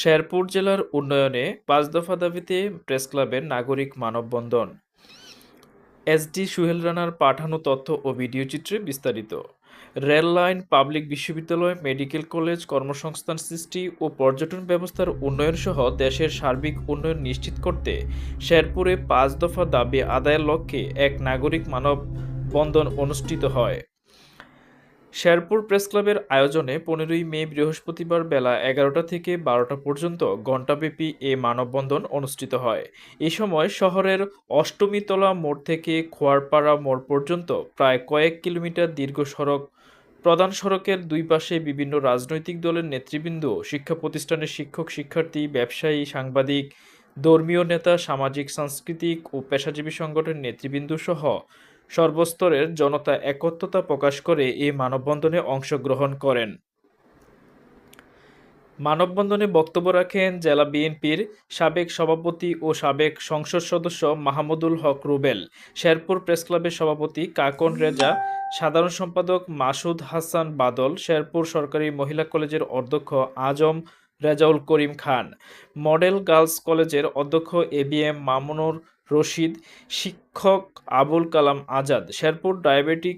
শেরপুর জেলার উন্নয়নে পাঁচ দফা দাবিতে প্রেসক্লাবের নাগরিক মানববন্ধন। এসডি সুহেল রানার পাঠানো তথ্য ও ভিডিও চিত্রে বিস্তারিত। রেল লাইন, পাবলিক বিশ্ববিদ্যালয়, মেডিকেল কলেজ, কর্মসংস্থান সৃষ্টি ও পর্যটন ব্যবস্থার উন্নয়ন সহ দেশের সার্বিক উন্নয়ন নিশ্চিত করতে শেরপুরে পাঁচ দফা দাবি আদায়ের লক্ষ্যে এক নাগরিক মানববন্ধন অনুষ্ঠিত হয়। শেরপুর প্রেস ক্লাবের আয়োজনে পনেরোই মে বৃহস্পতিবার বেলা এগারোটা থেকে বারোটা পর্যন্ত ঘণ্টাব্যাপী এ মানববন্ধন অনুষ্ঠিত হয়। এ সময় শহরের অষ্টমীতলা মোড় থেকে খোয়ারপাড়া মোড় পর্যন্ত প্রায় কয়েক কিলোমিটার দীর্ঘ সড়ক, প্রধান সড়কের দুই পাশে বিভিন্ন রাজনৈতিক দলের নেতৃবৃন্দ, শিক্ষা প্রতিষ্ঠানের শিক্ষক, শিক্ষার্থী, ব্যবসায়ী, সাংবাদিক, ধর্মীয় নেতা, সামাজিক, সাংস্কৃতিক ও পেশাজীবী সংগঠনের নেতৃবৃন্দ সহ সর্বস্তরের জনতা একত্রতা প্রকাশ করে এই মানববন্ধনে অংশগ্রহণ করেন। মানববন্ধনে বক্তব্য রাখেন জেলা বিএনপির সাবেক সভাপতি ও সাবেক সংসদ সদস্য মাহমুদুল হক রুবেল, শেরপুর প্রেসক্লাবের সভাপতি কাকন রেজা, সাধারণ সম্পাদক মাসুদ হাসান বাদল, শেরপুর সরকারি মহিলা কলেজের অধ্যক্ষ আজম রেজাউল করিম খান, মডেল গার্লস কলেজের অধ্যক্ষ A B M Mamunur Rashid, শিক্ষক আবুল কালাম আজাদ, শেরপুর ডায়াবেটিক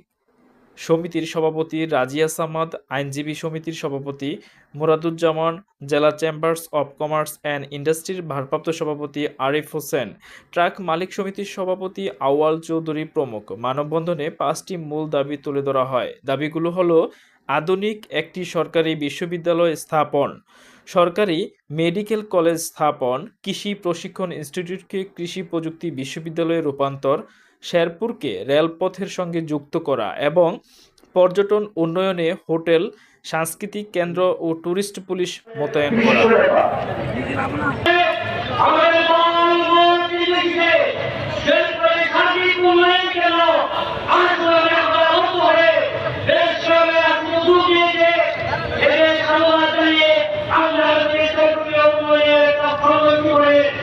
সমিতির সভাপতি রাজিয়া সামাদ, আইনজীবী সমিতির সভাপতি মুরাদুজ্জামান, জেলা চেম্বার্স অব কমার্স অ্যান্ড ইন্ডাস্ট্রির ভারপ্রাপ্ত সভাপতি আরিফ হোসেন, ট্রাক মালিক সমিতির সভাপতি আওয়াল চৌধুরী প্রমুখ। মানববন্ধনে পাঁচটি মূল দাবি তুলে ধরা হয়। দাবিগুলো হলো, আধুনিক একটি সরকারি বিশ্ববিদ্যালয় স্থাপন সরকারি মেডিকেল কলেজ স্থাপন কৃষি প্রশিক্ষণ ইনস্টিটিউটকে কৃষি প্রযুক্তি বিশ্ববিদ্যালয়ে রূপান্তর শেরপুরকে রেলপথের সঙ্গে যুক্ত করা এবং পর্যটন উন্নয়নে হোটেল, সাংস্কৃতিক কেন্দ্র ও ট্যুরিস্ট পুলিশ মোতায়েন করা।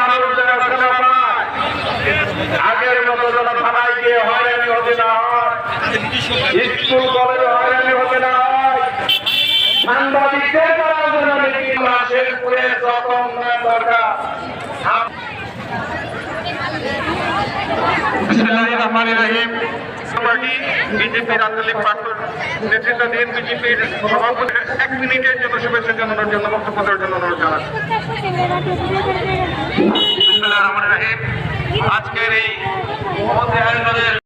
মানুষ পায়, আগের মতো যেন থানায় গিয়ে হয়রানি হতে না হয় স্কুল কলেজে হয়রানি হতে না হয়। সাংবাদিকদের শেরপুরের যত উন্নয়ন দরকার। রহমানির রহিম। পার্টি বিজেপির আঞ্চলিক প্রাক্তন নেতৃত্বাধীন বিজেপির সভাপতি এক মিনিটের জন্য শুভেচ্ছা জানানোর জন্য বক্তব্য দেওয়ার জন্য অনুরোধ জানাচ্ছি। আজকের এই আয়োজনের